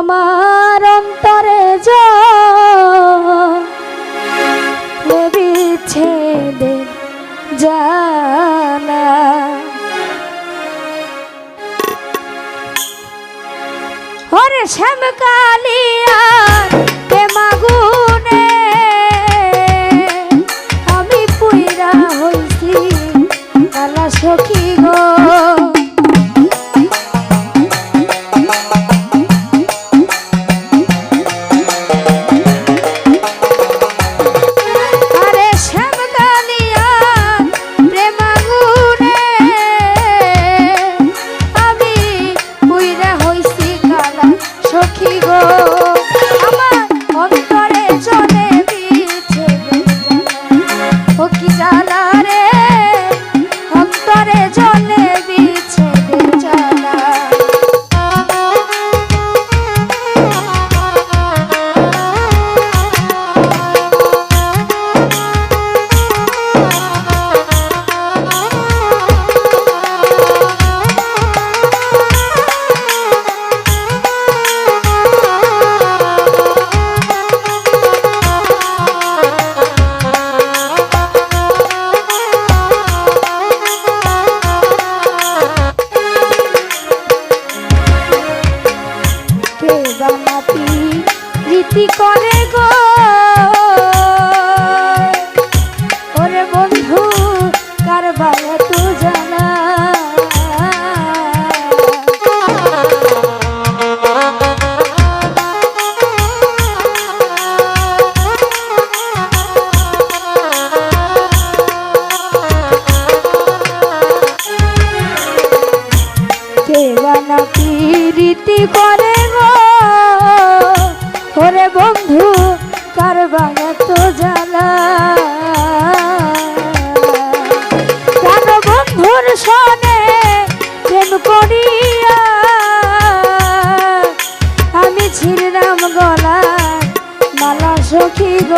আমার অন্তরে বিচ্ছেদের জানা। ওরে শ্যামকালিয়া সখী গো। oh করে গো।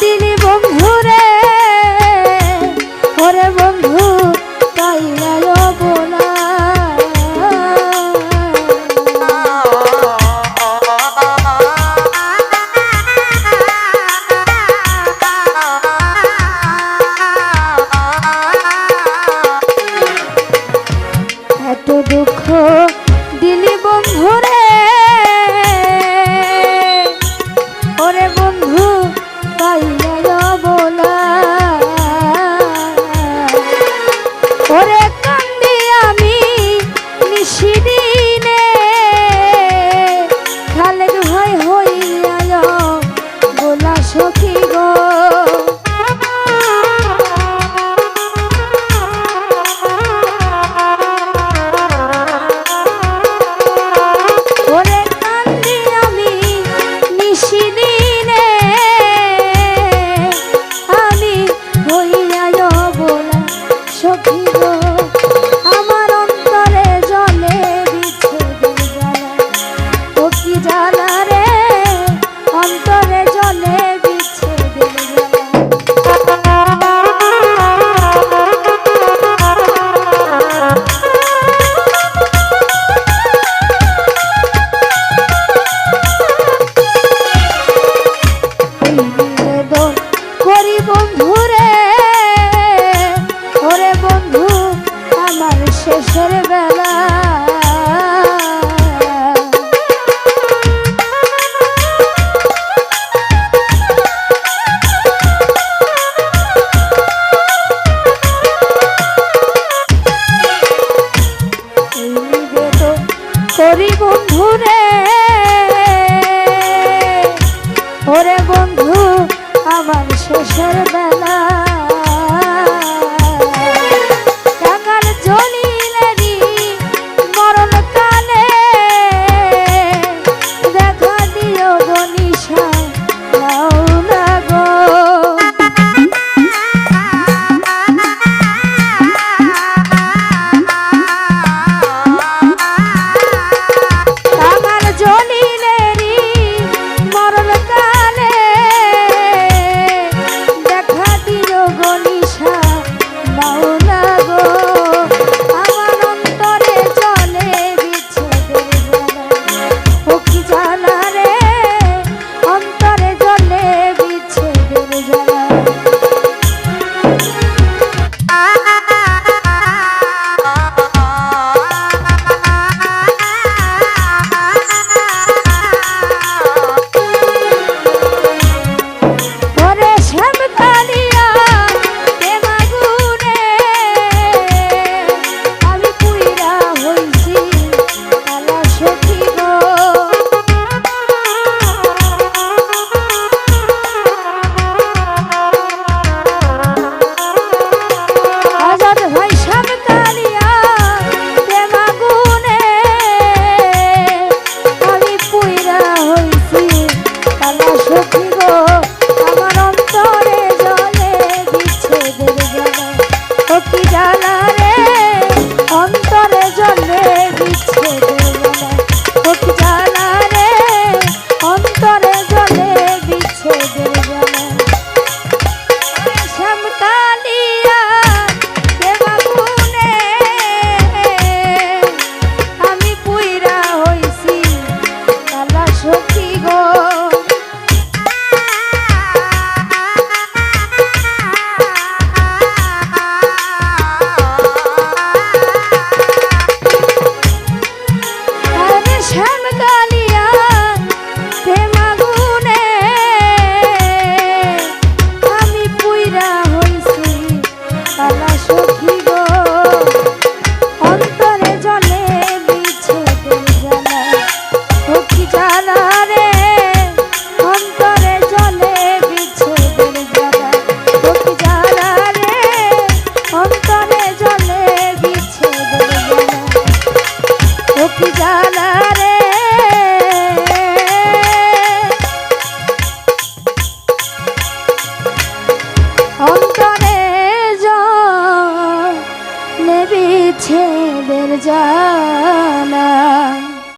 দিলি বন্ধুরে ওরে বন্ধু। করি বন্ধু রে ওরে বন্ধু আমার শেষের বেলা।